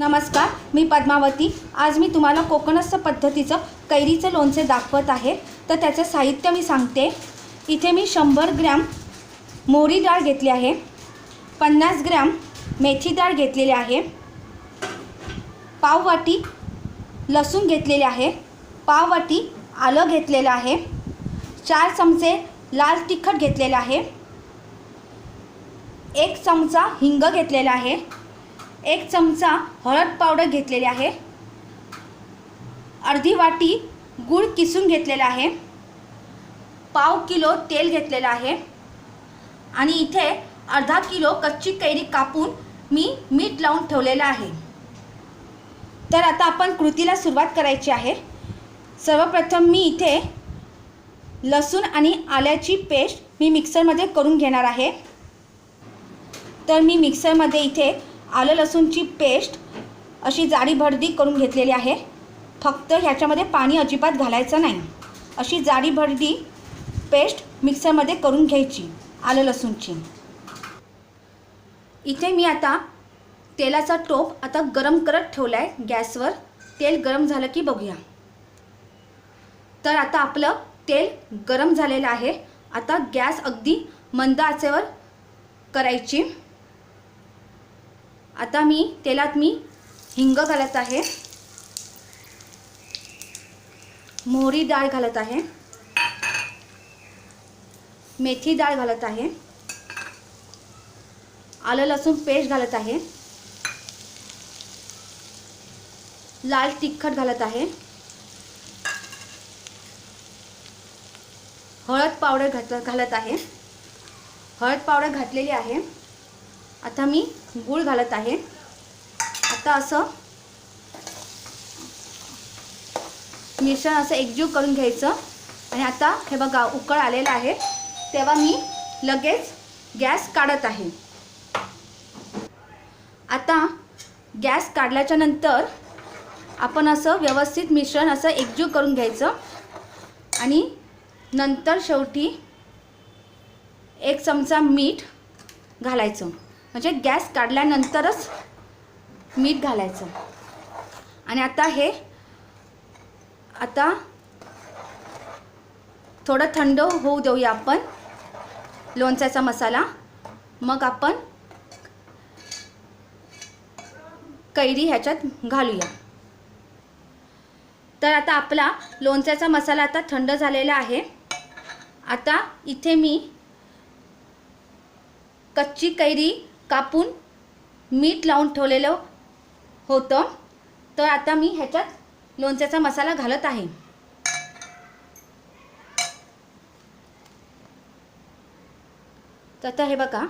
नमस्कार मी पद्मावती. आज मी तुम्हाला कोकणस्थ पद्धतीचं कैरीचं लोणचे दाखवत आहे. तर त्याचं साहित्य मी सांगते. इथे मी शंभर ग्रॅम मोहरी डाळ घेतली आहे. पन्नास ग्रॅम मेथी डाळ घेतलेली आहे. पाववाटी लसूण घेतलेले आहे. पाववाटी आलं घेतलेलं आहे. चार चमचे लाल तिखट घेतलेलं आहे. एक चमचा हिंग घेतलेला आहे. एक चमचा हळद पावडर घेतलेली आहे. अर्धी वाटी गूळ किसून घेतलेला आहे. पाव किलो तेल घेतलेलं आहे. आणि इथे अर्धा किलो कच्ची कैरी कापून मी मीठ लावून ठेवलेलं आहे. तर आता आपण कृतीला सुरुवात करायची आहे. सर्वप्रथम मी इथे लसूण आणि आल्याची पेस्ट मी मिक्सरमध्ये करून घेणार आहे. तर मी मिक्सरमध्ये इथे आलं लसूणची पेस्ट अशी जाडी भरदी करून घेतलेली आहे. फक्त ह्याच्यामध्ये पाणी अजिबात घालायचं नाही. अशी जाडी भरडी पेस्ट मिक्सरमध्ये करून घ्यायची आलं लसूणची. इथे मी आता तेलाचा टोप आता गरम करत ठेवला आहे गॅसवर. तेल गरम झालं की बघूया. तर आता आपलं तेल गरम झालेलं आहे. आता गॅस अगदी मंद आचेवर करायची. आता मी तेलात मी हिंग घालत आहे. मोहरी डाळ घालत आहे. मेथी डाळ घालत आहे. आलं लसूण पेस्ट घालत आहे. लाल तिखट घालत आहे. हळद पावडर घात घालत आहे. हळद पावडर घातलेली आहे. आता मी गूळ घालत आहे. आता असं मिश्रण असं एकजीव करून घ्यायचं. आणि आता हे बघा उकळ आलेलं आहे. तेव्हा मी लगेच गॅस काढत आहे. आता गॅस काढल्याच्या नंतर आपण असं व्यवस्थित मिश्रण असं एकजीव करून घ्यायचं. आणि नंतर शेवटी एक चमचा मीठ घालायचं. म्हणजे गॅस काढल्यानंतरच मीठ घालायचं. आणि आता हे आता थोडं थंड होऊ देऊया आपण लोणच्याचा मसाला. मग आपण कैरी ह्याच्यात घालूया. तर आता आपला लोणच्याचा मसाला आता थंड झालेला आहे. आता इथे मी कच्ची कैरी कापून मीठ लावून ठेवलेलं होतं. तर आता मी ह्याच्यात लोणच्याचा मसाला घालत आहे. तर आता हे बघा.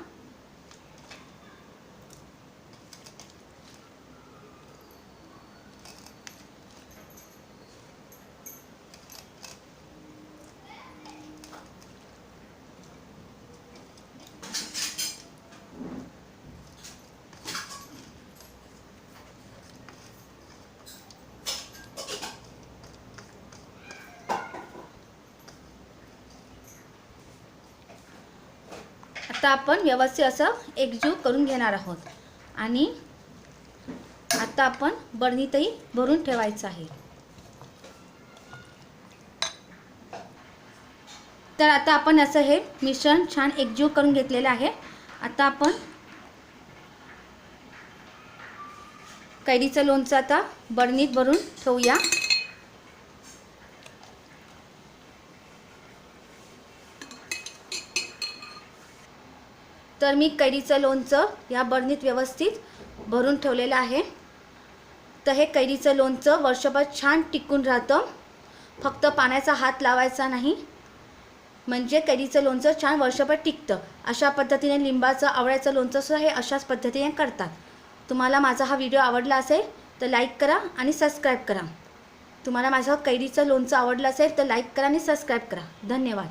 आता आपण व्यवस्थित असं एकजीव करून घेणार आहोत. आणि आता आपण बरणीतही भरून ठेवायचं आहे. तर आता आपण असं हे मिश्रण छान एकजीव करून घेतलेलं आहे. आता आपण कैरीचं लोणचं आता बरणीत भरून ठेवूया. तर मी कैरीचं लोणचं या बरणीत व्यवस्थित भरून ठेवलेलं आहे. तर हे कैरीचं लोणचं वर्षभर छान टिकून राहतं. फक्त पाण्याचा हात लावायचा नाही. म्हणजे कैरीचं लोणचं छान वर्षभर टिकतं. अशा पद्धतीने लिंबाचं आवळ्याचं लोणचंसुद्धा हे अशाच पद्धतीने करतात. तुम्हाला माझा हा व्हिडिओ आवडला असेल तर लाईक करा आणि सबस्क्राईब करा. तुम्हाला माझं कैरीचं लोणचं आवडलं असेल तर लाईक करा आणि सबस्क्राईब करा. धन्यवाद.